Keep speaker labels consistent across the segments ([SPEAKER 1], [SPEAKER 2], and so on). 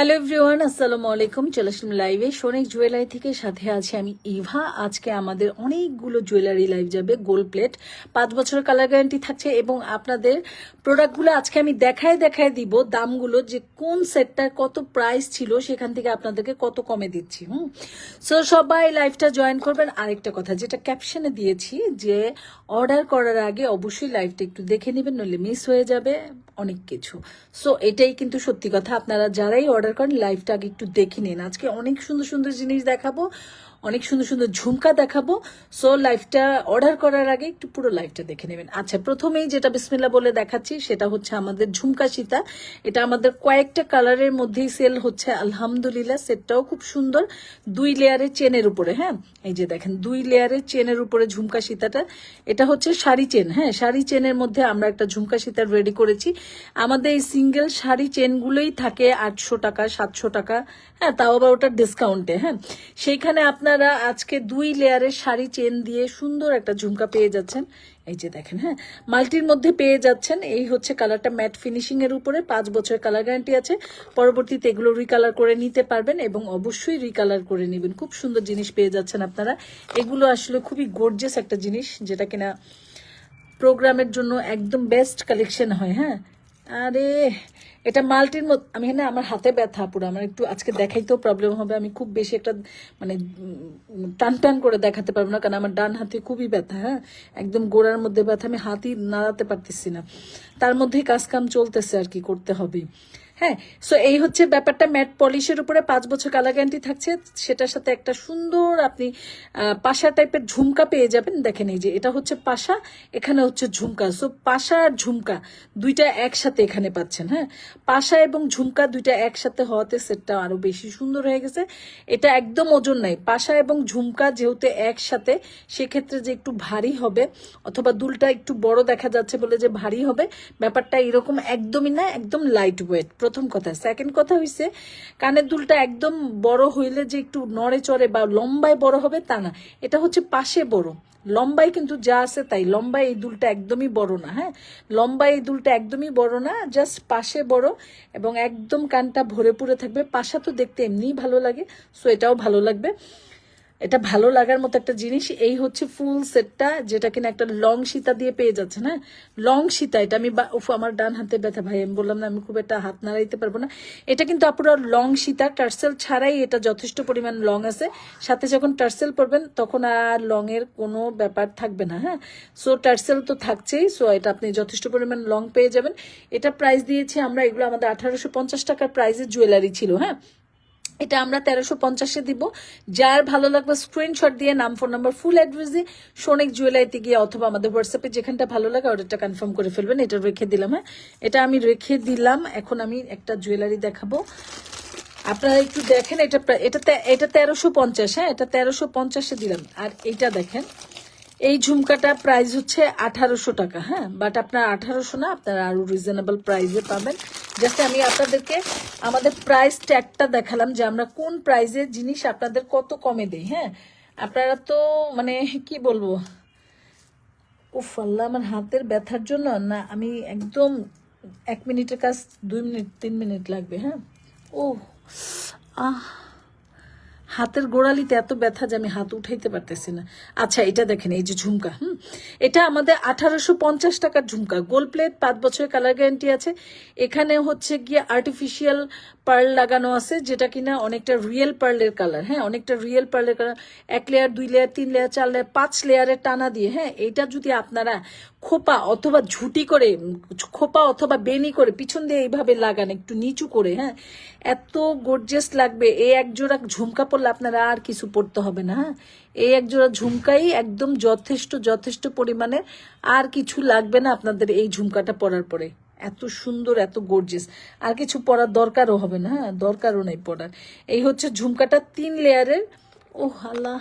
[SPEAKER 1] Hello everyone, আসসালামু আলাইকুম। চলে আসলাম লাইভে সোনেক জুয়েলারি থেকে সাথে আছে আমি ইভা আজকে আমাদের অনেকগুলো জুয়েলারি লাইভ যাবে গোল্ড প্লেট পাঁচ বছরের কালার গ্যারান্টি থাকছে এবং আপনাদের প্রোডাক্টগুলো আজকে আমি দেখায় দেখায় দিব দামগুলো, যে কোন সেটটার কত প্রাইস ছিল, সেখান থেকে আপনাদেরকে কত কমে দিচ্ছি, হুম? সো সবাই লাইভটা জয়েন করবেন। আরেকটা কথা, যেটা ক্যাপশনে দিয়েছি, যে অর্ডার করার আগে অবশ্যই লাইভটা একটু দেখে নেবেন, নইলে মিস হয়ে যাবে অনেক কিছু। সো এটাই কিন্তু সত্যি কথা। আপনারা যারাই অর্ডার করেন লাইভটা আগে একটু দেখে নিন। আজকে অনেক সুন্দর সুন্দর জিনিস দেখাবো। অনেক সুন্দর সুন্দর ঝুমকা দেখাবো। সো লাইভটা অর্ডার করার আগে একটু পুরো লাইভটা দেখে নেবেন। আচ্ছা প্রথমেই যেটা বিসমিল্লা বলে দেখাচ্ছি, সেটা হচ্ছে আমাদের ঝুমকা সীতা। এটা আমাদের কয়েকটা কালারের মধ্যেই সেল হচ্ছে, আলহামদুলিল্লাহ। সেটটাও খুব সুন্দর। দুই লেয়ারের চেনের উপরে হ্যাঁ? এই যে দেখেন, দুই লেয়ারের চেনের উপরে ঝুমকা সীতাটা। এটা হচ্ছে শাড়ি চেন হ্যাঁ? শাড়ি চেনের মধ্যে আমরা একটা ঝুমকা সীতা রেডি করেছি। আমাদের এই সিঙ্গেল শাড়ি চেনগুলোই থাকে আটশো টাকা, সাতশো টাকা হ্যাঁ? তাও আবার ওটা ডিসকাউন্টে হ্যাঁ? সেইখানে আপনারা আজকে দুই লেয়ারের শাড়ি চেন দিয়ে সুন্দর একটা ঝুমকা পেয়ে যাচ্ছেন। এই যে দেখেন হ্যাঁ? মাল্টির মধ্যে পেয়ে যাচ্ছেন। এই হচ্ছে কালারটা ম্যাট ফিনিশিং এর উপরে। পাঁচ বছরের কালার গ্যারান্টি আছে। পরবর্তীতে এগুলো রিকালার করে নিতে পারবেন এবং অবশ্যই রিকালার করে নেবেন। খুব সুন্দর জিনিস পেয়ে যাচ্ছেন আপনারা। এগুলো আসলে খুবই গর্জেস একটা জিনিস, যেটা কিনা প্রোগ্রামের জন্য একদম বেস্ট কালেকশন হয় হ্যাঁ? আরে! এটা মাল্টির মধ্যে আমি এখানে আমার হাতে ব্যথা পুরো। আমার একটু আজকে দেখাইতেও প্রবলেম হবে। আমি খুব বেশি একটা মানে টান টান করে দেখাতে পারব না, কারণ আমার ডান হাতে খুবই ব্যথা হ্যাঁ? একদম গোড়ার মধ্যে ব্যথা, আমি হাতই নাড়াতে পারতেছি না। তার মধ্যেই কাজ কাম চলতেছে আর কি, করতে হবেই। হ্যাঁ সো এই হচ্ছে ব্যাপারটা ম্যাট পলিশের উপরে পাঁচ বছর কালার গ্যারান্টি থাকছে, সেটার সাথে একটা সুন্দর আপনি পাশা টাইপের ঝুমকা পেয়ে যাবেন, দেখেন এই যে এটা হচ্ছে পাশা, এখানে হচ্ছে ঝুমকা সো পাশা আর ঝুমকা দুইটা একসাথে এখানে পাচ্ছেন হ্যাঁ? পাশা এবং ঝুমকা দুইটা একসাথে হওয়াতে সেটটা আরও বেশি সুন্দর হয়ে গেছে, এটা একদম ওজন নাই, পাশা এবং ঝুমকা যেহেতু একসাথে, সেক্ষেত্রে যে একটু ভারী হবে, অথবা দুলটা একটু বড় দেখা যাচ্ছে বলে যে ভারী হবে, ব্যাপারটা এরকম একদমই না, একদম লাইট ওয়েট প্রথম কথা। সেকেন্ড কথা হইছে, কানের দুলটা একদম বড় হইলে যে একটু নড়ে চড়ে বা লম্বায় বড় হবে তা না। এটা হচ্ছে পাশে বড়। লম্বায় কিন্তু যা আছে তাই। লম্বায় এই দুলটা একদমই বড় না হ্যাঁ? লম্বায় এই দুলটা একদমই বড় না জাস্ট পাশে বড় এবং একদম কানটা ভরে পুরে থাকবে। পাশা তো দেখতে এমনিই ভালো লাগে সো এটাও ভালো লাগবে। এটা ভালো লাগার মতো একটা জিনিস। এই হচ্ছে ফুল সেটটা, যেটা কিনা একটা লং সীতা দিয়ে পেয়ে যাচ্ছে, না? লং সীতা, এটা আমি উফ, আমার ডান হাতে ব্যথা, ভাই, আমি বললাম না, আমি খুব একটা হাত নাড়াইতে পারব না। এটা কিন্তু আপনারা লং সীতা, টার্সেল ছাড়াই এটা যথেষ্ট পরিমাণ লং আছে। সাথে যখন টার্সেল পরবেন, তখন আর লং এর কোনো ব্যাপার থাকবে না হ্যাঁ? সো টার্সেল তো থাকছেই সো এটা আপনি যথেষ্ট পরিমাণ লং পেয়ে যাবেন। এটা প্রাইস দিয়েছি আমরা, এগুলো আমাদের আঠারোশো পঞ্চাশ টাকার প্রাইসের জুয়েলারি ছিল হ্যাঁ? এটা আমরা তেরোশো পঞ্চাশে দিব। যার ভালো লাগবে স্ক্রিনশট দিয়ে, নাম ফোন নাম্বার ফুল অ্যাড্রেস দিয়ে সোনিক জুয়েলারিতে গিয়ে অথবা আমাদের হোয়াটসঅ্যাপে যেখানটা ভালো লাগে অর্ডারটা কনফার্ম করে ফেলবেন। এটা রেখে দিলাম হ্যাঁ? এটা আমি রেখে দিলাম। এখন আমি একটা জুয়েলারি দেখাবো। আপনারা একটু দেখেন, এটা এটা এটা তেরোশো পঞ্চাশ হ্যাঁ? এটা তেরোশো পঞ্চাশে দিলাম। আর এইটা দেখেন এই ঝুমকাটা প্রাইস হচ্ছে আঠারোশো টাকা হ্যাঁ? বাট আপনার আঠারোশো না, আপনারা আরও রিজনেবল প্রাইসে পাবেন। জাস্ট আমি আপনাদেরকে আমাদের প্রাইস ট্যাগটা দেখালাম যে আমরা কোন প্রাইসের জিনিস আপনাদের কত কমে দেই হ্যাঁ? আপনারা তো মানে কি বলব? উফ, আল্লাহ, আমার হাতের ব্যথার জন্য না, আমি একদম এক মিনিটের কাজ, দুই মিনিট, তিন মিনিট লাগবে হ্যাঁ? ও আহ। হাতের গোড়ালিতে এত ব্যথা যে আমি হাত উঠাইতে পারতেছি না। আচ্ছা এটা দেখেন, এই যে ঝুমকা, হুম? এটা আমাদের আঠারোশো পঞ্চাশ টাকার ঝুমকা। গোল প্লেট, পাঁচ বছরের কালার গ্যারান্টি আছে। এখানে হচ্ছে গিয়ে আর্টিফিশিয়াল পার্ল লাগানো আছে, যেটা কিনা অনেকটা রিয়েল পার্লের কালার হ্যাঁ? অনেকটা রিয়েল পার্লের কালার এক লেয়ার দুই লেয়ার তিন লেয়ার চার লেয়ার পাঁচ লেয়ারের টানা দিয়ে হ্যাঁ? এটা যদি আপনারা খোপা অথবা ঝুটি করে, খোপা অথবা বেনি করে পিছন দিয়ে এইভাবে লাগান, একটু নিচু করে হ্যাঁ? এত গর্জিয়াস লাগবে এই এক জোড়া ঝুমকা পরলে আপনারা আর কিছু পড়তে হবে না হ্যাঁ? এই এক জোড়া ঝুমকাই একদম যথেষ্ট যথেষ্ট পরিমাণে আর কিছু লাগবে না আপনাদের এই ঝুমকাটা পরার পরে। এত সুন্দর, এত গর্জিয়াস আর কিছু পরার দরকারও হবে না হ্যাঁ? দরকারও নেই পরার। এই হচ্ছে ঝুমকাটা তিন লেয়ারের ও আল্লাহ,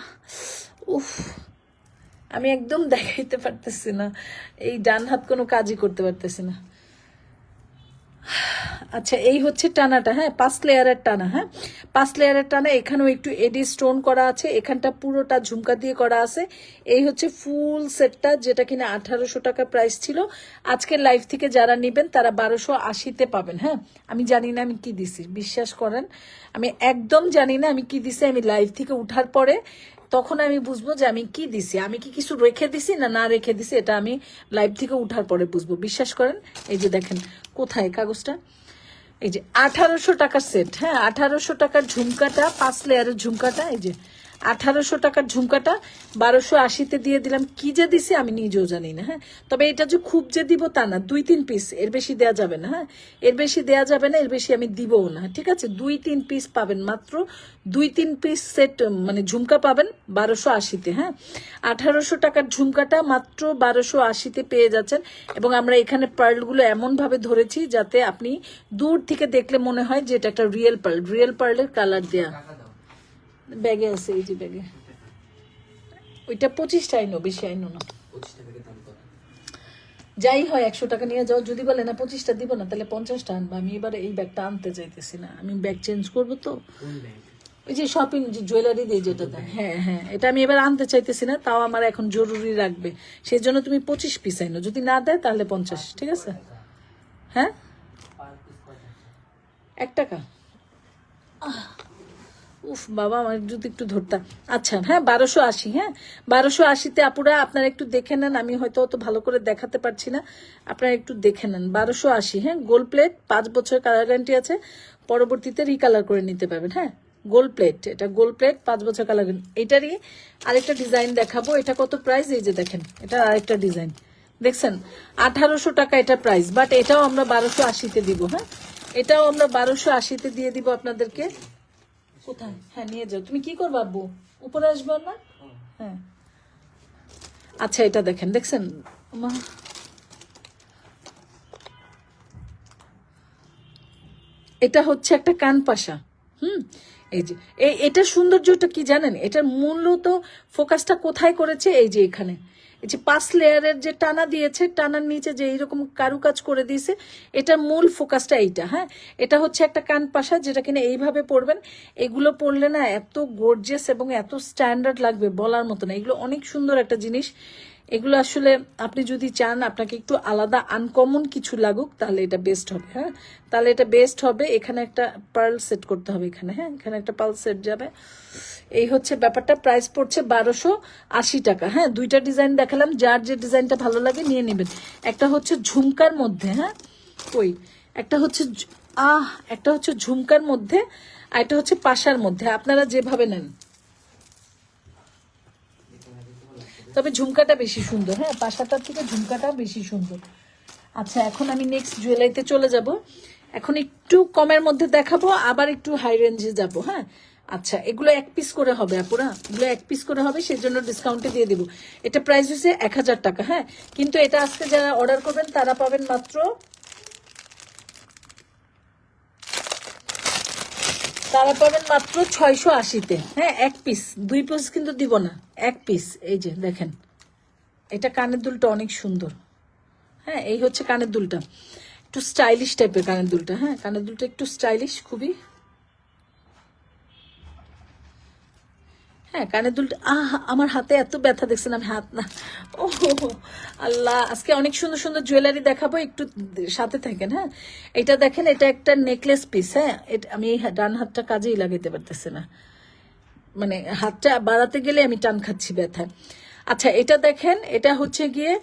[SPEAKER 1] উফ। আমি একদম দেখাইতে পারতেছি না। এই ডান হাত কোনো কাজই করতে পারতেছি না। আচ্ছা এই হচ্ছে টানাটা হ্যাঁ? পাঁচ লেয়ারের টানা হ্যাঁ? পাঁচ লেয়ারের টানা এখানেও একটু এডি স্টোন করা আছে, এখানটা পুরোটা ঝুমকা দিয়ে করা আছে। এই হচ্ছে ফুল সেটটা, যেটা কিনা আঠারোশো টাকা প্রাইস ছিল। আজকের লাইফ থেকে যারা নেবেন, তারা বারোশো আশিতে পাবেন হ্যাঁ? আমি জানি না আমি কি দিছি, বিশ্বাস করেন। আমি একদম জানি না আমি কি দিছি, আমি লাইভ থেকে উঠার পরে তখন আমি বুঝব যে আমি কি দিছি? আমি কি কিছু রেখে দিছি না না রেখে দিছি? এটা আমি লাইভ থেকে উঠার পরে বুঝব। বিশ্বাস করেন? এই যে দেখেন, কোথায় কাগজটা? এই যে আঠারোশো টাকার সেট হ্যাঁ? আঠারোশো টাকার ঝুমকাটা, পাঁচ লেয়ারের ঝুমকাটা, এই যে আঠারোশো টাকার ঝুমকাটা বারোশো আশিতে দিয়ে দিলাম। কি যে দিছি আমি নিজেও জানি না হ্যাঁ? তবে এটা যে খুব যে দিব তা না, দুই তিন পিস এর বেশি দেয়া যাবে না হ্যাঁ? এর বেশি দেয়া যাবে না, এর বেশি আমি দিবও না, ঠিক আছে? দুই তিন পিস পাবেন মাত্র, দুই তিন পিস সেট মানে ঝুমকা পাবেন বারোশো আশিতে হ্যাঁ? আঠারোশো টাকার ঝুমকাটা মাত্র বারোশো আশিতে পেয়ে যাচ্ছেন এবং আমরা এখানে পার্লগুলো এমনভাবে ধরেছি যাতে আপনি দূর থেকে দেখলে মনে হয় যে এটা একটা রিয়েল পার্ল রিয়েল পার্লের কালার দেয়া। ব্যাগে আছে এই যে ব্যাগে। ওইটা পঁচিশটা আইনো বেশি আইনো না। যাই হয় একশো টাকা নিয়ে যাও। যদি বলে না পঁচিশটা দিব না তাহলে পঞ্চাশটা আনব। আমি এবার এই ব্যাগটা আনতে চাইতেছি না। আমি ব্যাগ চেঞ্জ করব তো। ওই যে শপিং যে জুয়েলারি দিয়ে যেটা দেয়। হ্যাঁ হ্যাঁ। এটা আমি এবার আনতে চাইতেছি না তাও আমার এখন জরুরি রাখবে। সেই জন্য তুমি পঁচিশ পিস আইনো যদি না দেয় তাহলে পঞ্চাশ ঠিক আছে? হ্যাঁ? এক টাকা। আহ, উফ, বাবা, আমার যদি একটু ধরতাম আচ্ছা হ্যাঁ বারোশো আশি হ্যাঁ? বারোশো আশিতে আপুরা, আপনারা একটু দেখে নেন, আমি হয়তো অত ভালো করে দেখাতে পারছি না। আপনারা একটু দেখে নেন, বারোশো আশি হ্যাঁ? গোল প্লেট, পাঁচ বছর কালার গ্যারান্টি আছে, পরবর্তীতে রিকালার করে নিতে পারবেন হ্যাঁ? গোল প্লেট, এটা গোল প্লেট, পাঁচ বছর কালার এটারই আরেকটা ডিজাইন দেখাবো, এটা কত প্রাইস এই যে দেখেন, এটা আরেকটা ডিজাইন দেখছেন? আঠারোশো টাকা এটা প্রাইস বাট এটাও আমরা বারোশো আশিতে দিব হ্যাঁ? এটাও আমরা বারোশো আশিতে দিয়ে দিব আপনাদেরকে। কোথায়? হ্যাঁ নিয়ে যাও। তুমি কি করবা, আব্বু? উপরে আসবে না হ্যাঁ। আচ্ছা এটা দেখেন, দেখছেন? মা এটা হচ্ছে একটা কান পাশা। হুম? এই যে, এই এটার সৌন্দর্যটা কি জানেন? এটার মূলত ফোকাসটা কোথায় করেছে? এই যে এখানে। এই যে পাঁচ লেয়ারের যে টানা দিয়েছে, টানার নিচে যে এইরকম কারুকাজ করে দিয়েছে এটা মূল ফোকাসটা এইটা হ্যাঁ? এটা হচ্ছে একটা কান পাশা যেটা কিনা এইভাবে পড়বেন। এগুলো পড়লে না এত গর্জিয়াস এবং এত স্ট্যান্ডার্ড লাগবে বলার মতো না। এগুলো অনেক সুন্দর একটা জিনিস। এগুলো আসলে আপনি যদি চান আপনাকে একটু আলাদা আনকমন কিছু লাগুক, তাহলে এটা বেস্ট হবে হ্যাঁ? তাহলে এটা বেস্ট হবে, এখানে একটা পার্ল সেট করতে হবে এখানে হ্যাঁ? এখানে একটা পার্ল সেট যাবে। এই হচ্ছে ব্যাপারটা প্রাইস পড়ছে বারোশো আশি টাকা হ্যাঁ? দুইটা ডিজাইন দেখালাম, যার যে ডিজাইনটা ভালো লাগে নিয়ে নেবেন। একটা হচ্ছে ঝুমকার মধ্যে হ্যাঁ? ওই একটা হচ্ছে আহ! একটা হচ্ছে ঝুমকার মধ্যে, আর একটা হচ্ছে পাশার মধ্যে, আপনারা যেভাবে নেন। তবে ঝুমকাটা বেশি সুন্দর। হ্যাঁ পাশাটার থেকে ঝুমকাটা বেশি সুন্দর। আচ্ছা এখন আমি নেক্সট জুয়েলারিতে চলে যাব। এখন একটু কমের মধ্যে দেখাবো, আবার একটু হাই রেঞ্জে যাব হ্যাঁ? আচ্ছা এগুলো এক পিস করে হবে আপুরা। এগুলো এক পিস করে হবে সেই জন্য ডিসকাউন্টে দিয়ে দেবো। এটা প্রাইস হচ্ছে এক হাজার টাকা হ্যাঁ? কিন্তু এটা আজকে যারা অর্ডার করবেন, তারা পাবেন মাত্র তারা পাবেন মাত্র ছয়শো আশিতে। হ্যাঁ এক পিস দুই পিস কিন্তু দিব না। এক পিস এই যে, দেখেন। এটা কানের দুলটা অনেক সুন্দর। হ্যাঁ এই হচ্ছে কানের দুলটা। একটু স্টাইলিশ টাইপের কানের দুলটা। হ্যাঁ কানের দুলটা একটু স্টাইলিশ খুবই হ্যাঁ কানের দুলটা, আহ, আমার হাতে এত ব্যথা দেখছেন আমি হাত না। ও আল্লাহ, আজকে অনেক সুন্দর সুন্দর জুয়েলারি দেখাবো, একটু সাথে থাকেন হ্যাঁ? এটা দেখেন, এটা একটা নেকলেস পিস হ্যাঁ? এটা আমি ডান হাতটা কাজেই লাগাইতে পারতেছি না। মানে হাতটা বাড়াতে গেলে আমি টান খাচ্ছি ব্যথায়। আচ্ছা এটা দেখেন, এটা হচ্ছে গিয়ে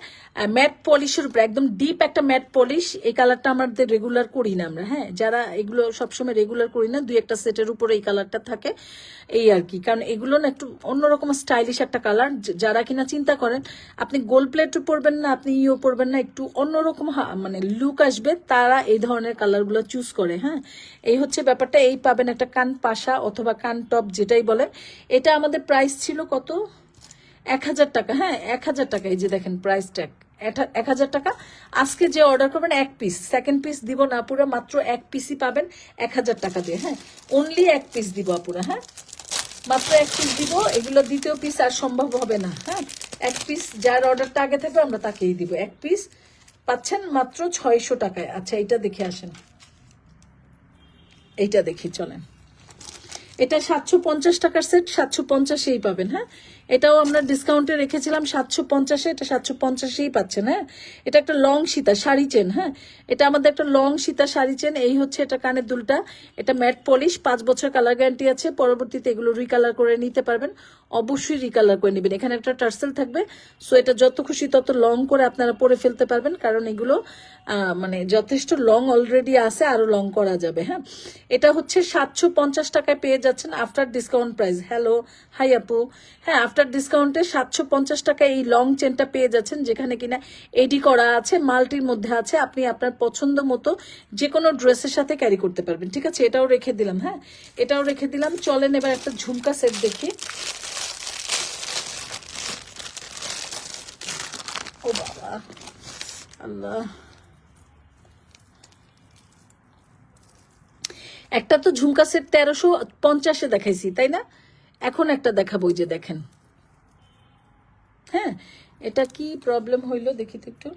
[SPEAKER 1] ম্যাট পলিশের উপর, একদম ডিপ একটা ম্যাট পলিশ। এই কালারটা আমাদের রেগুলার করি না আমরা হ্যাঁ? যারা এগুলো সবসময় রেগুলার করি না, দুই একটা সেটের উপরে এই কালারটা থাকে, এই আর কি। কারণ এগুলো না একটু অন্যরকম স্টাইলিশ একটা কালার যারা কিনা চিন্তা করেন, আপনি গোল্ড প্লেটও পরবেন না, আপনি ইও পরবেন না, একটু অন্যরকম মানে লুক আসবে, তারা এই ধরনের কালারগুলো চুজ করে হ্যাঁ? এই হচ্ছে ব্যাপারটা, এই পাবেন একটা কান পাশা অথবা কান টপ যেটাই বলে এটা আমাদের প্রাইস ছিল কত? এক হাজার টাকা হ্যাঁ এক হাজার টাকা এই যে দেখেন প্রাইস ট্যাগ এক হাজার টাকা। আজকে যে অর্ডার করবেন এক পিস সেকেন্ড পিস দিব না পুরো, মাত্র এক পিসই পাবেন এক হাজার টাকা দিয়ে হ্যাঁ। অনলি এক পিস দিব আপুরা হ্যাঁ। মাত্র এক পিস দিব, এগুলো দ্বিতীয় পিস আর সম্ভব হবে না হ্যাঁ। এক পিস যার অর্ডারটা আগে থাকবে, আমরা তাকেই দিব। এক পিস পাচ্ছেন মাত্র ছয়শো টাকায়। আচ্ছা এটা দেখে আসেন। এইটা দেখি, চলেন। এটা সাতশো পঞ্চাশ টাকার সেট সাতশো পঞ্চাশেই পাবেন হ্যাঁ। এটাও আমরা ডিসকাউন্টে রেখেছিলাম সাতশো পঞ্চাশে, এটা সাতশো পঞ্চাশেই পাচ্ছেন হ্যাঁ? এটা একটা লং সীতা শাড়ি চেন হ্যাঁ? এটা আমাদের একটা লং সীতা শাড়ি চেন এই হচ্ছে এটা কানের দুলটা। এটা ম্যাট পলিশ পাঁচ বছর কালার গ্যারান্টি আছে, পরবর্তীতে এগুলো রিকালার করে নিতে পারবেন। অবশ্যই রিকালার করে নেবেন। এখানে একটা টার্সেল থাকবে সো এটা যত খুশি তত লং করে আপনারা পরে ফেলতে পারবেন, কারণ এগুলো মানে যথেষ্ট লং অলরেডি আছে, আরও লং করা যাবে হ্যাঁ? এটা হচ্ছে সাতশো পঞ্চাশ টাকায় পেয়ে যাচ্ছেন after discount price hello hi আপু। হ্যাঁ আফটার ডিসকাউন্টে সাতশো পঞ্চাশ টাকা এই লং চেনটা পেয়ে যাচ্ছেন, যেখানে কিনা এডি করা আছে, মাল্টির মধ্যে আছে, আপনি আপনার পছন্দ মতো যে কোনো ড্রেসের সাথে ক্যারি করতে পারবেন, ঠিক আছে? এটাও রেখে দিলাম হ্যাঁ? এটাও রেখে দিলাম। চলেন এবার একটা ঝুমকা সেট দেখি। ও বাবা, আল্লাহ। একটা তো ঝুমকা সেট তেরোশো পঞ্চাশে দেখাইছি, তাই না? এখন একটা দেখাবো যে দেখেন। হ্যাঁ এটা কি প্রবলেম হইল দেখি তো একটু।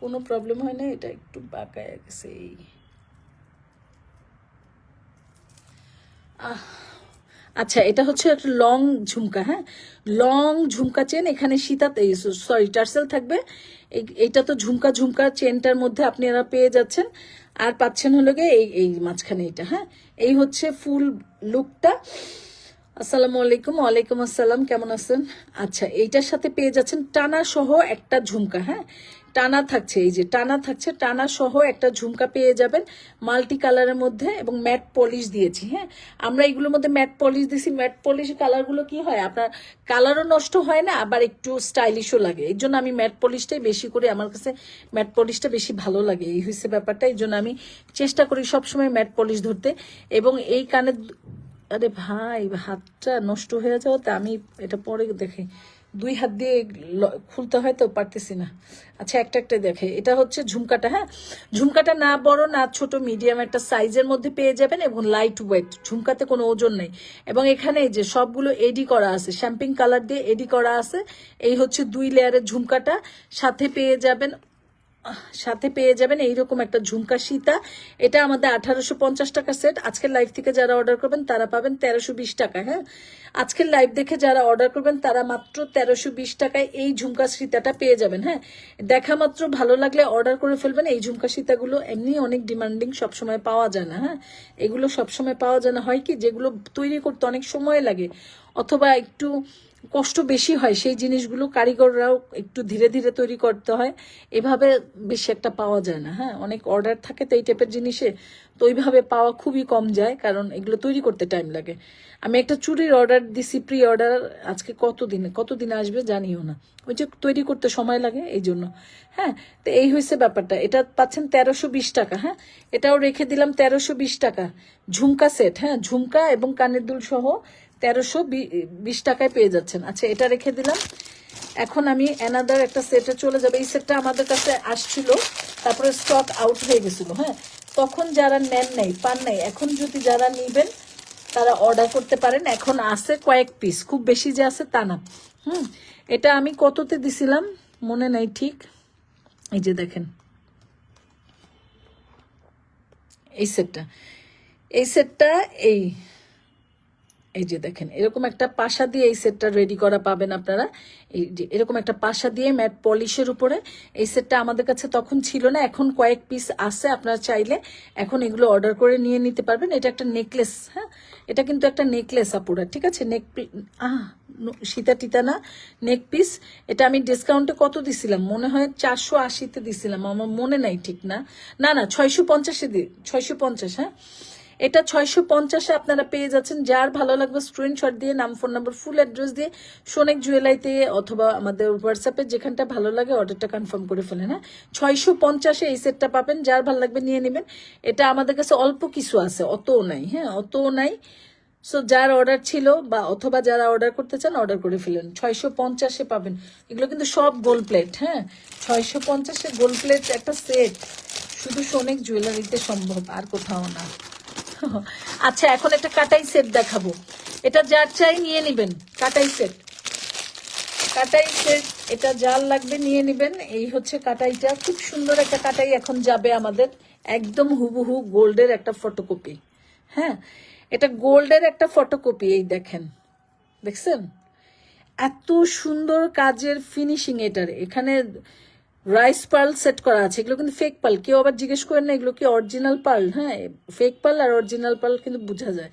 [SPEAKER 1] কোনো প্রবলেম হয় না এটা একটু বাঁকায় গেছে এই। আহ, আচ্ছা এটা হচ্ছে একটা লং ঝুমকা হ্যাঁ? লং ঝুমকা চেন এখানে সীতা সরি টার্সেল থাকবে। এই- এইটা তো ঝুমকা ঝুমকা চেনটার মধ্যে আপনারা পেয়ে যাচ্ছেন। আর পাচ্ছেন হলো গিয়ে এই এই মাঝখানে এটা হ্যাঁ? এই হচ্ছে ফুল লুকটা আসসালামু আলাইকুম, ওয়ালাইকুম আসসালাম, কেমন আছেন? আচ্ছা এইটার সাথে পেয়ে যাচ্ছেন টানা সহ একটা ঝুমকা হ্যাঁ? টানা থাকছে, এই যে টানা থাকছে, টানা সহ একটা ঝুমকা পেয়ে যাবেন মাল্টি কালারের মধ্যে এবং ম্যাট পলিশ দিয়েছি হ্যাঁ? আমরা এগুলোর মধ্যে ম্যাট পলিশ দিছি, ম্যাট পলিশ কালারগুলো কি হয়? আপনার কালারও নষ্ট হয় না, আবার একটু স্টাইলিশও লাগে। এই জন্য আমি ম্যাট পলিশটাই বেশি করে, আমার কাছে ম্যাট পলিশটা বেশি ভালো লাগে। এই হয়েছে ব্যাপারটা, এই জন্য আমি চেষ্টা করি সবসময় ম্যাট পলিশ ধরতে এবং এই কানের আরে ভাই, হাতটা নষ্ট হয়ে যাও তা আমি এটা পরে দেখে। দুই হাত দিয়ে খুলতে হয় তো, পারতেছি না। আচ্ছা একটা একটা দেখে। এটা হচ্ছে ঝুমকাটা হ্যাঁ? ঝুমকাটা না বড়, না ছোট, মিডিয়াম একটা সাইজের মধ্যে পেয়ে যাবেন এবং লাইট ওয়েট ঝুমকাতে কোনো ওজন নেই। এবং এখানে যে সবগুলো এডি করা আছে শ্যাম্পিং কালার দিয়ে এডি করা আছে, এই হচ্ছে দুই লেয়ারের ঝুমকাটা। সাথে পেয়ে যাবেন সাথে পেয়ে যাবেন এইরকম একটা ঝুমকা সীতা। এটা আমাদের আঠারোশো পঞ্চাশ টাকা সেট আজকের লাইভ থেকে যারা অর্ডার করবেন, তারা পাবেন তেরোশো বিশ টাকা হ্যাঁ? আজকের লাইভ দেখে যারা অর্ডার করবেন, তারা মাত্র তেরোশো বিশ টাকায় এই ঝুমকা সীতাটা পেয়ে যাবেন হ্যাঁ? দেখা মাত্র ভালো লাগলে অর্ডার করে ফেলবেন। এই ঝুমকা সীতাগুলো এমনি অনেক ডিমান্ডিং সবসময় পাওয়া যায় না হ্যাঁ? এগুলো সবসময় পাওয়া যায় না। হয় কি, যেগুলো তৈরি করতে অনেক সময় লাগে, অথবা একটু কষ্ট বেশি হয়, সেই জিনিসগুলো কারিগররাও একটু ধীরে ধীরে তৈরি করতে হয়। এভাবে বেশি একটা পাওয়া যায় না হ্যাঁ? অনেক অর্ডার থাকে তো এই টাইপের জিনিসে, তো ওইভাবে পাওয়া খুবই কম যায়, কারণ এগুলো তৈরি করতে টাইম লাগে। আমি একটা চুরির অর্ডার দিছি প্রি অর্ডার আজকে কতদিনে কতদিনে আসবে জানিও না। ওই যে তৈরি করতে সময় লাগে এই জন্য হ্যাঁ? তো এই হয়েছে ব্যাপারটা। এটা পাচ্ছেন তেরোশো বিশ টাকা হ্যাঁ? এটাও রেখে দিলাম তেরোশো বিশ টাকা। ঝুমকা সেট হ্যাঁ? ঝুমকা এবং কানের দুল সহ তেরোশো বিশ টাকায় পেয়ে যাচ্ছেন। আচ্ছা এটা রেখে দিলাম। এখন আমি অ্যানাদার একটা সেটে চলে যাবে। এই সেটটা আমাদের কাছে আসছিল, তারপরে স্টক আউট হয়ে গেছিল হ্যাঁ? তখন যারা নেন নাই, পান নাই, এখন যদি যারা নিবেন, তারা অর্ডার করতে পারেন। এখন আছে কয়েক পিস খুব বেশি যে আছে তা না। হুম, এটা আমি কততে দিছিলাম? মনে নাই ঠিক। এই যে দেখেন। এই সেটটা এই সেটটা এই এই যে দেখেন, এরকম একটা পাশা দিয়ে এই সেটটা রেডি করা পাবেন আপনারা। এই যে এরকম একটা পাশা দিয়ে ম্যাট পলিশের উপরে এই সেটটা আমাদের কাছে তখন ছিল না, এখন কয়েক পিস আছে, আপনারা চাইলে এখন এগুলো অর্ডার করে নিয়ে নিতে পারবেন। এটা একটা নেকলেস হ্যাঁ? এটা কিন্তু একটা নেকলেস আপুরা, ঠিক আছে? নেক আহ সীতা টিতা না নেক পিস এটা আমি ডিসকাউন্টে কত দিছিলাম? মনে হয় চারশো আশিতে দিছিলাম, আমার মনে নাই ঠিক না। না না, ছয়শো পঞ্চাশে দি, ছয়শো পঞ্চাশ হ্যাঁ? এটা ছয়শো পঞ্চাশে আপনারা পেয়ে যাচ্ছেন। যার ভালো লাগবে স্ক্রিনশট দিয়ে, নাম ফোন নাম্বার ফুল অ্যাড্রেস দিয়ে সোনেক জুয়েলাইতে অথবা আমাদের হোয়াটসঅ্যাপে যেখানটা ভালো লাগে অর্ডারটা কনফার্ম করে ফেলেন হ্যাঁ? ছয়শো পঞ্চাশে এই সেটটা পাবেন। যার ভালো লাগবে নিয়ে নেবেন। এটা আমাদের কাছে অল্প কিছু আছে, অতও নাই হ্যাঁ? অতও নাই। সো যার অর্ডার ছিল বা অথবা যারা অর্ডার করতে চান অর্ডার করে ফেলেন। ছয়শো পঞ্চাশে পাবেন। এগুলো কিন্তু সব গোল প্লেট হ্যাঁ? ছয়শো পঞ্চাশে গোল প্লেট একটা সেট শুধু সোনেক জুয়েলারিতে সম্ভব, আর কোথাও না। আচ্ছা এখন একটা কাটাই সেট দেখাবো। এটা যার চাই নিয়ে নেবেন, কাটাই সেট। কাটাই সেট, এটা যার লাগবে নিয়ে নেবেন। এই হচ্ছে কাটাইটা। খুব সুন্দর একটা কাটাই এখন যাবে আমাদের, একদম হুবহু গোল্ডের একটা ফটোকপি। হ্যাঁ এটা গোল্ডের একটা ফটোকপি, এই দেখেন। দেখছেন? এত সুন্দর কাজের ফিনিশিং এটার। এখানে রাইস পার্ল সেট করা আছে, এগুলো কিন্তু ফেক পাল কেউ আবার জিজ্ঞেস করেন না, এগুলো কি অরিজিনাল পার্ল হ্যাঁ ফেক পার্ল আর অরিজিনাল পার্ল কিন্তু বোঝা যায়।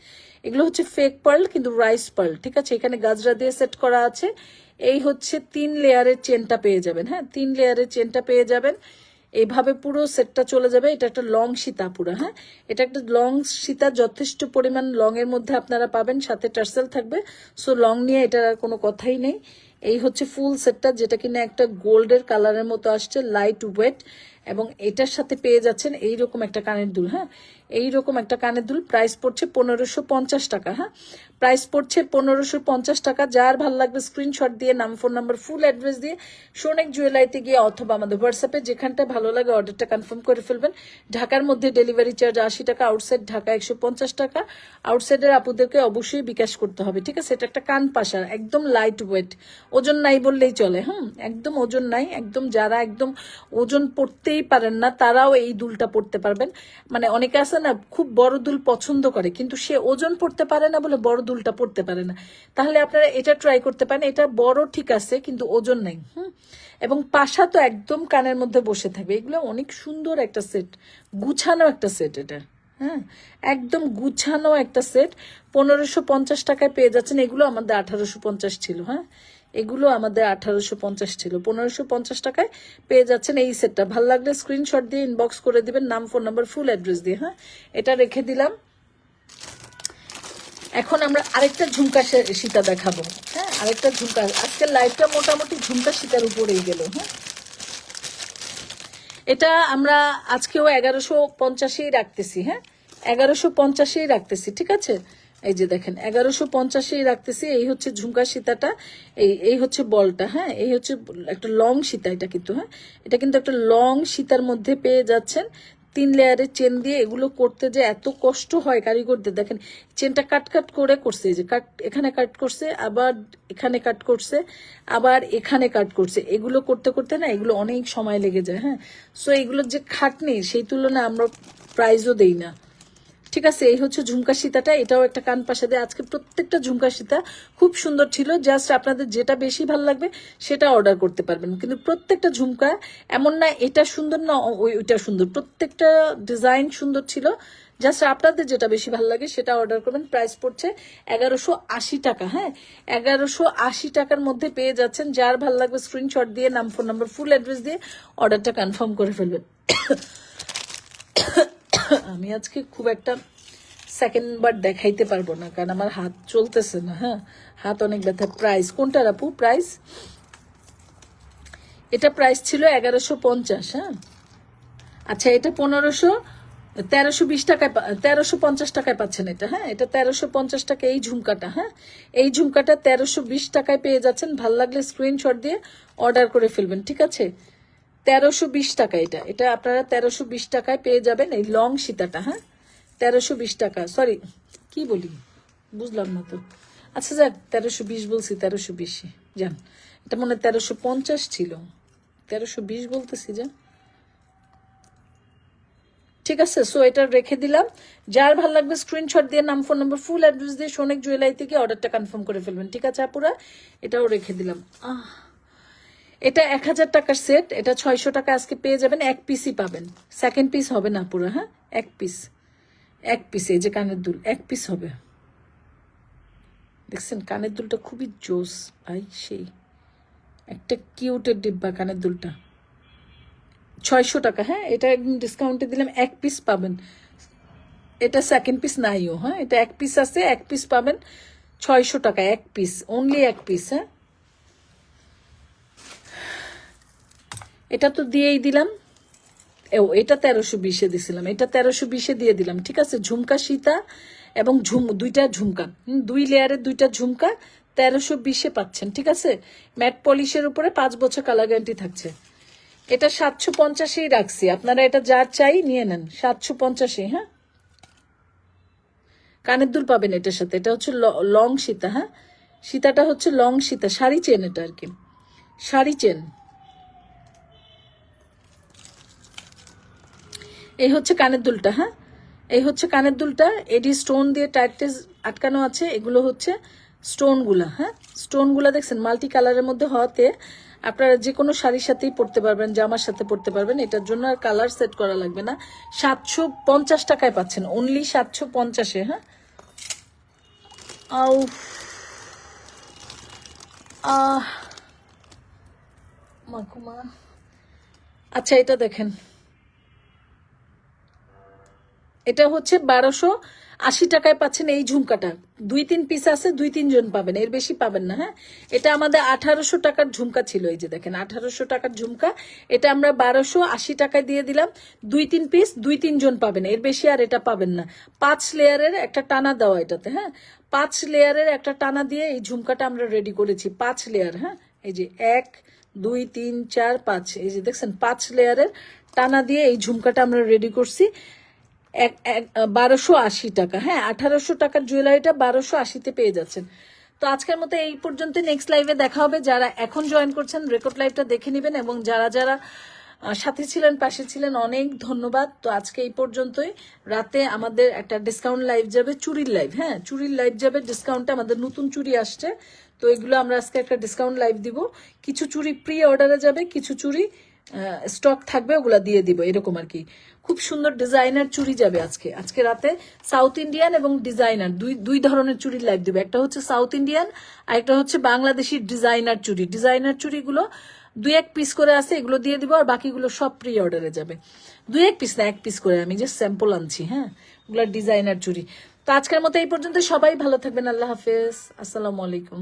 [SPEAKER 1] এগুলো হচ্ছে ফেক পার্ল কিন্তু রাইস পার্ল ঠিক আছে? এখানে গাজরা দিয়ে সেট করা আছে। এই হচ্ছে তিন লেয়ারের চেনটা পেয়ে যাবেন হ্যাঁ? তিন লেয়ারের চেনটা পেয়ে যাবেন। এইভাবে পুরো সেটটা চলে যাবে। এটা একটা লং সীতা পুরো হ্যাঁ? এটা একটা লং সীতা, যথেষ্ট পরিমাণ লং এর মধ্যে আপনারা পাবেন, সাথে টার্সেল থাকবে। সো লং নিয়ে এটার আর কোনো কথাই নেই। এই হচ্ছে ফুল সেটটা যেটা কিনা একটা গোল্ডের কালারের মতো আসছে লাইট ওয়েট এবং এটার সাথে পেয়ে যাচ্ছেন এই রকম একটা কানের দুল হ্যাঁ? এই রকম একটা কানের দুল প্রাইস পড়ছে পনেরোশো পঞ্চাশ টাকা হ্যাঁ? প্রাইস পড়ছে পনেরোশো পঞ্চাশ টাকা। যার ভালো লাগবে স্ক্রিনশট দিয়ে, নাম ফোন নাম্বার ফুল অ্যাড্রেস দিয়ে সোনেক জুয়েলারিতে গিয়ে অথবা আমাদের হোয়াটসঅ্যাপে যেখানটা ভালো লাগে অর্ডারটা কনফার্ম করে ফেলবেন। ঢাকার মধ্যে ডেলিভারি চার্জ আশি টাকা আউটসাইড ঢাকা একশো পঞ্চাশ টাকা। আউটসাইডের আপুদেরকে অবশ্যই বিকাশ করতে হবে, ঠিক আছে? এটা একটা কান পাশার একদম লাইট ওয়েট ওজন নাই বললেই চলে, হুম? একদম ওজন নাই, একদম যারা একদম ওজন পড়তেই পারেন না, তারাও এই দুলটা পড়তে পারবেন। মানে অনেকে আছে না, খুব বড় দুল পছন্দ করে, কিন্তু সে ওজন পড়তে পারে না বলে বড় দুলটা পড়তে পারে না। তাহলে আপনারা এটা ট্রাই করতে পারেন, এটা বড় ঠিক আছে, কিন্তু ওজন নাই, হুম? এবং পাশা তো একদম কানের মধ্যে বসে থাকবে এগুলো অনেক সুন্দর একটা সেট গুছানো একটা সেট এটা হ্যাঁ? একদম গুছানো একটা সেট পনেরোশো পঞ্চাশ টাকায় পেয়ে যাচ্ছেন, এগুলো আমাদের আঠারোশো পঞ্চাশ ছিল হ্যাঁ? এগুলো আমাদের আঠারোশো পঞ্চাশ ছিল। পনেরোশো পঞ্চাশ টাকায় পেয়ে যাচ্ছেন এই সেটটা। ভালো লাগলে স্ক্রিনশট দিয়ে ইনবক্স করে দিবেন, নাম ফোন নাম্বার ফুল অ্যাড্রেস দিয়ে হ্যাঁ? এটা রেখে দিলাম। এখন আমরা আরেকটা ঝুমকা সীতা দেখাবো হ্যাঁ? আরেকটা ঝুমকা। আজকের লাইফটা মোটামুটি ঝুমকা সীতার উপরেই গেল হ্যাঁ? এটা আমরা আজকেও এগারোশো পঞ্চাশেই রাখতেছি হ্যাঁ? এগারোশো পঞ্চাশেই রাখতেছি, ঠিক আছে? এই যে দেখেন, এগারোশো পঞ্চাশেই রাখতেছি, এই হচ্ছে ঝুমকা সীতাটা, এই এই হচ্ছে বলটা হ্যাঁ এই হচ্ছে একটা লং সীতা এটা কিন্তু হ্যাঁ এটা কিন্তু একটা লং সীতার মধ্যে পেয়ে যাচ্ছেন। তিন লেয়ারের চেন দিয়ে এগুলো করতে যে এত কষ্ট হয় কারিগরদের, দেখেন, চেনটা কাট কাট করে করছে যে কাট, এখানে কাট করছে, আবার এখানে কাট করছে, আবার এখানে কাট করছে। এগুলো করতে করতে না এগুলো অনেক সময় লেগে যায় হ্যাঁ। সো এগুলোর যে খাটনি, সেই তুলনায় আমরা প্রাইজও দেই না। ঠিক আছে, এই হচ্ছে ঝুমকা সীতাটা, এটাও একটা কান পাশে আজকে প্রত্যেকটা ঝুমকা সীতা খুব সুন্দর ছিল জাস্ট আপনাদের যেটা বেশি ভালো লাগবে সেটা অর্ডার করতে পারবেন। কিন্তু প্রত্যেকটা ঝুমকা এমন না, এটা সুন্দর না ওই ওইটা সুন্দর। প্রত্যেকটা ডিজাইন সুন্দর ছিল জাস্ট আপনাদের যেটা বেশি ভালো লাগে সেটা অর্ডার করবেন। প্রাইস পড়ছে এগারোশো আশি টাকা হ্যাঁ? এগারোশো আশি টাকার মধ্যে পেয়ে যাচ্ছেন। যার ভালো লাগবে স্ক্রিনশট দিয়ে, নাম ফোন নাম্বার ফুল অ্যাড্রেস দিয়ে অর্ডারটা কনফার্ম করে ফেলবেন। আমি আজকে খুব একটা সেকেন্ড বার দেখাইতে পারব না, কারণ আমার হাত চলতেছে না হ্যাঁ? হাত অনেক ব্যথা প্রাইস কোনটার আপু প্রাইস এটা প্রাইস ছিল এগারোশো পঞ্চাশ হ্যাঁ? আচ্ছা এটা পনেরোশো, তেরোশো বিশ টাকায় তেরোশো পঞ্চাশ টাকায় পাচ্ছেন এটা হ্যাঁ? এটা তেরোশো পঞ্চাশ টাকা এই ঝুমকাটা হ্যাঁ? এই ঝুমকাটা তেরোশো বিশ টাকায় পেয়ে যাচ্ছেন। ভালো লাগলে স্ক্রিনশট দিয়ে অর্ডার করে ফেলবেন, ঠিক আছে? তেরোশো বিশ টাকা এটা। এটা আপনারা তেরোশো বিশ টাকায় পেয়ে যাবেন এই লং সীতাটা হ্যাঁ? তেরোশো বিশ টাকা সরি কি বলি? বুঝলাম না তো। আচ্ছা যাক, তেরোশো বিশ বলছি, তেরোশো বিশে, যান। এটা মনে হয় তেরোশো পঞ্চাশ ছিল। তেরোশো বিশ বলতেছি, যান। ঠিক আছে সো এটা রেখে দিলাম। যার ভালো লাগবে স্ক্রিনশট দিয়ে, নাম ফোন নাম্বার ফুল অ্যাড্রেস দিয়ে সোনেক জুয়েলারি থেকে অর্ডারটা কনফার্ম করে ফেলবেন। ঠিক আছে, আপুরা? এটাও রেখে দিলাম। আহ। এটা এক হাজার টাকার সেট এটা ছয়শো টাকা আজকে পেয়ে যাবেন, এক পিসই পাবেন। সেকেন্ড পিস হবে না পুরো হ্যাঁ? এক পিস এক পিস এই যে কানের দুল, এক পিস হবে। দেখছেন, কানের দুলটা খুবই জোস, ভাই, সেই। একটা কিউটের ডিব্বা কানের দুলটা। ছয়শো টাকা হ্যাঁ? এটা ডিসকাউন্টে দিলাম, এক পিস পাবেন। এটা সেকেন্ড পিস নাইও হ্যাঁ? এটা এক পিস আছে, এক পিস পাবেন, ছয়শো টাকা, এক পিস অনলি এক পিস হ্যাঁ? এটা তো দিয়েই দিলাম। ও এটা তেরোশো বিশে দিছিলাম। এটা তেরোশো বিশে দিয়ে দিলাম, ঠিক আছে? ঝুমকা সীতা এবং ঝুম, দুইটা ঝুমকা দুই লেয়ারের দুইটা ঝুমকা তেরোশো বিশে পাচ্ছেন, ঠিক আছে? ম্যাট পলিশের উপরে পাঁচ বছর কালার গ্যারান্টি থাকছে। এটা সাতশো পঞ্চাশেই রাখছি। আপনারা এটা যা চাই নিয়ে নেন। সাতশো পঞ্চাশে হ্যাঁ? কানের দুল পাবেন এটার সাথে। এটা হচ্ছে লং সীতা হ্যাঁ? সীতাটা হচ্ছে লং সীতা, শাড়ি চেন এটা আর কি। শাড়ি চেন। এই হচ্ছে কানের দুলটা হ্যাঁ? এই হচ্ছে কানের দুলটা, এটি স্টোন দিয়ে টাইটেস আটকানো আছে, এগুলো হচ্ছে স্টোনগুলা হ্যাঁ? স্টোনগুলা দেখছেন, মাল্টি কালারের মধ্যে হওয়াতে আপনারা যে কোনো শাড়ির সাথেই পরতে পারবেন, জামার সাথে পরতে পারবেন, এটার জন্য আর কালার সেট করা লাগবে না। সাতশো পঞ্চাশ টাকায় পাচ্ছেন অনলি সাতশো পঞ্চাশে হ্যাঁ? আউ, আহ আচ্ছা এটা দেখেন। এটা হচ্ছে বারোশো আশি টাকায় পাচ্ছেন এই ঝুমকাটা। দুই তিন পিস আছে, দুই তিনজন পাবেন, এর বেশি পাবেন না হ্যাঁ? এটা আমাদের আঠারোশো টাকার ঝুমকা ছিল এই যে দেখেন, আঠারোশো টাকার ঝুমকা। এটা আমরা বারোশো আশি টাকায় দিয়ে দিলাম। দুই তিন পিস দুই তিনজন পাবেন, এর বেশি আর এটা পাবেন না। পাঁচ লেয়ারের একটা টানা দেওয়া এটাতে হ্যাঁ? পাঁচ লেয়ারের একটা টানা দিয়ে এই ঝুমকাটা আমরা রেডি করেছি, পাঁচ লেয়ার হ্যাঁ? এই যে এক, দুই, তিন, চার, পাঁচ, এই যে দেখছেন, পাঁচ লেয়ারের টানা দিয়ে এই ঝুমকাটা আমরা রেডি করছি। এক এক বারোশো আশি টাকা। হ্যাঁ আঠারোশো টাকার জুয়েলারিটা বারোশো আশিতে পেয়ে যাচ্ছেন। তো আজকের মতো এই পর্যন্ত নেক্সট লাইভে দেখা হবে। যারা এখন জয়েন করছেন রেকর্ড লাইভটা দেখে নেবেন এবং যারা যারা সাথে ছিলেন, পাশে ছিলেন, অনেক ধন্যবাদ। তো আজকে এই পর্যন্তই। রাতে আমাদের একটা ডিসকাউন্ট লাইভ যাবে, চুরির লাইভ হ্যাঁ চুরির লাইভ যাবে। ডিসকাউন্টে আমাদের নতুন চুরি আসছে। তো এগুলো আমরা আজকে একটা ডিসকাউন্ট লাইভ দিব। কিছু চুরি প্রি অর্ডারে যাবে, কিছু চুরি স্টক থাকবে, ওগুলা দিয়ে দিব, এরকম আর কি। খুব সুন্দর ডিজাইনার চুড়ি যাবে আজকে। আজকে রাতে সাউথ ইন্ডিয়ান এবং ডিজাইনার দুই দুই ধরনের চুড়ির লাইভ দেবে। একটা হচ্ছে সাউথ ইন্ডিয়ান আর একটা হচ্ছে বাংলাদেশি ডিজাইনার চুড়ি ডিজাইনার চুড়িগুলো দুই এক পিস করে আছে, এগুলো দিয়ে দিব, আর বাকিগুলো সব প্রি অর্ডারে যাবে। দুই এক পিস না, এক পিস করে। আমি যে স্যাম্পল আনছি হ্যাঁ? ওগুলো ডিজাইনার চুড়ি তো আজকের মতো এই পর্যন্ত। সবাই ভালো থাকবেন। আল্লাহ হাফেজ। আসসালামু আলাইকুম।